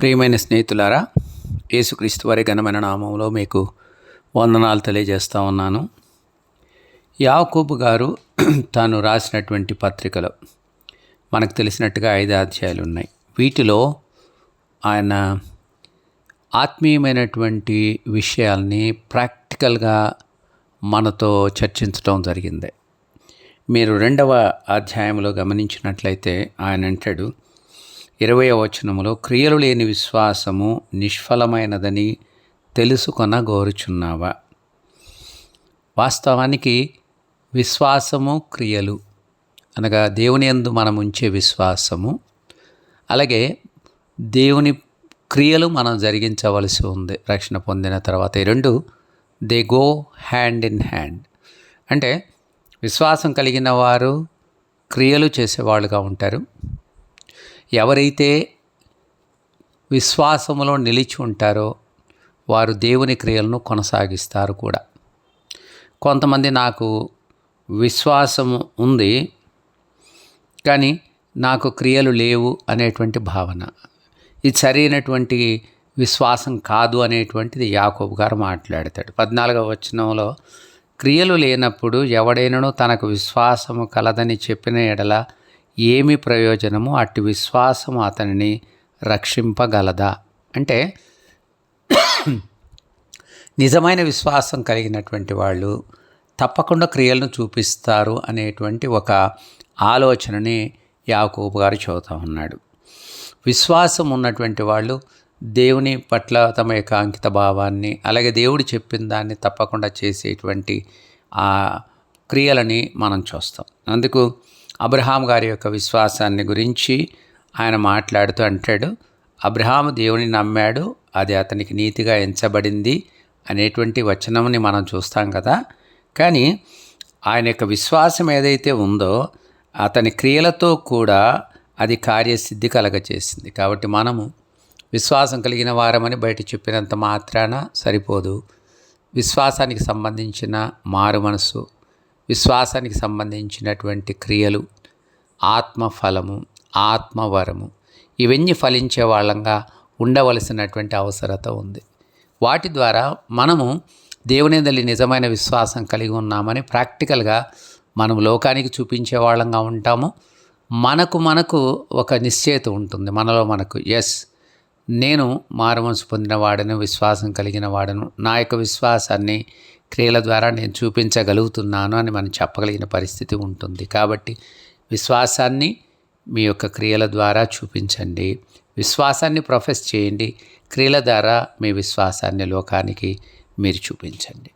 ప్రియమైన స్నేహితులారా యేసుక్రీస్తు వారి ఘనమైన నామంలో మీకు వందనాలు తెలియజేస్తూ ఉన్నాను. యాకూబు గారు తాను రాసినటువంటి పత్రికలో మనకు తెలిసినట్టుగా ఐదు అధ్యాయాలు ఉన్నాయి. వీటిలో ఆయన ఆత్మీయమైనటువంటి విషయాల్ని ప్రాక్టికల్గా మనతో చర్చించడం జరిగింది. మీరు రెండవ అధ్యాయంలో గమనించినట్లయితే ఆయన అంటాడు ఇరవై వచనములో క్రియలు లేని విశ్వాసము నిష్ఫలమైనదని తెలుసుకొన గోరుచున్నావా? వాస్తవానికి విశ్వాసము క్రియలు. అనగా దేవుని యందు మనం ఉంచే విశ్వాసము. అలాగే దేవుని క్రియలు మనం జరిగించవలసి ఉంది. రక్షణ పొందిన తర్వాత ఈ రెండు they go hand in hand. అంటే విశ్వాసం కలిగిన వారు క్రియలు చేసేవాళ్ళుగా ఉంటారు. ఎవరైతే విశ్వాసములో నిలిచి ఉంటారో వారు దేవుని క్రియలను కొనసాగిస్తారు కూడా. కొంతమంది నాకు విశ్వాసము ఉంది కానీ నాకు క్రియలు లేవు అనేటువంటి భావన. ఇది సరైనటువంటి విశ్వాసం కాదు అనేటువంటిది యాకోబు గారు మాట్లాడతాడు. పద్నాలుగవ వచనంలో క్రియలు లేనప్పుడు ఎవడైనను తనకు విశ్వాసము కలదని చెప్పిన ఎడల ఏమి ప్రయోజనము? అట్టి విశ్వాసం అతనిని రక్షింపగలదా? అంటే నిజమైన విశ్వాసం కలిగినటువంటి వాళ్ళు తప్పకుండా క్రియలను చూపిస్తారు అనేటువంటి ఒక ఆలోచనని యాకోబు గారు చెబుతా ఉన్నాడు. విశ్వాసం ఉన్నటువంటి వాళ్ళు దేవుని పట్ల తమ యొక్క అంకిత భావాన్ని అలాగే దేవుడు చెప్పిన దాన్ని తప్పకుండా చేసేటువంటి ఆ క్రియలని మనం చూస్తాం. అందుకు అబ్రహాం గారి యొక్క విశ్వాసాన్ని గురించి ఆయన మాట్లాడుతూ అంటాడు అబ్రహాం దేవుని నమ్మాడు అది అతనికి నీతిగా ఎంచబడింది అనేటువంటి వచనంని మనం చూస్తాం కదా. కానీ ఆయన యొక్క విశ్వాసం ఏదైతే ఉందో అతని క్రియలతో కూడా అది కార్యసిద్ధి కలగచేసింది. కాబట్టి మనము విశ్వాసం కలిగిన వారమని బయట చెప్పినంత మాత్రాన సరిపోదు. విశ్వాసానికి సంబంధించిన మారు మనసు విశ్వాసానికి సంబంధించినటువంటి క్రియలు ఆత్మఫలము ఆత్మవరము ఇవన్నీ ఫలించే వాళ్ళంగా ఉండవలసినటువంటి అవసరత ఉంది. వాటి ద్వారా మనము దేవుని తల్లి నిజమైన విశ్వాసం కలిగి ఉన్నామని ప్రాక్టికల్గా మనం లోకానికి చూపించే వాళ్ళంగా ఉంటాము. మనకు మనకు ఒక నిశ్చయత ఉంటుంది. మనలో మనకు ఎస్ నేను మారుమనసు పొందిన వాడను విశ్వాసం కలిగిన వాడను నా యొక్క విశ్వాసాన్ని క్రియల ద్వారా నేను చూపించగలుగుతున్నాను అని మనం చెప్పగలిగిన పరిస్థితి ఉంటుంది. కాబట్టి విశ్వాసాన్ని మీ యొక్క క్రియల ద్వారా చూపించండి. విశ్వాసాన్ని ప్రొఫెస్ చేయండి. క్రియల ద్వారా మీ విశ్వాసాన్ని లోకానికి మీరు చూపించండి.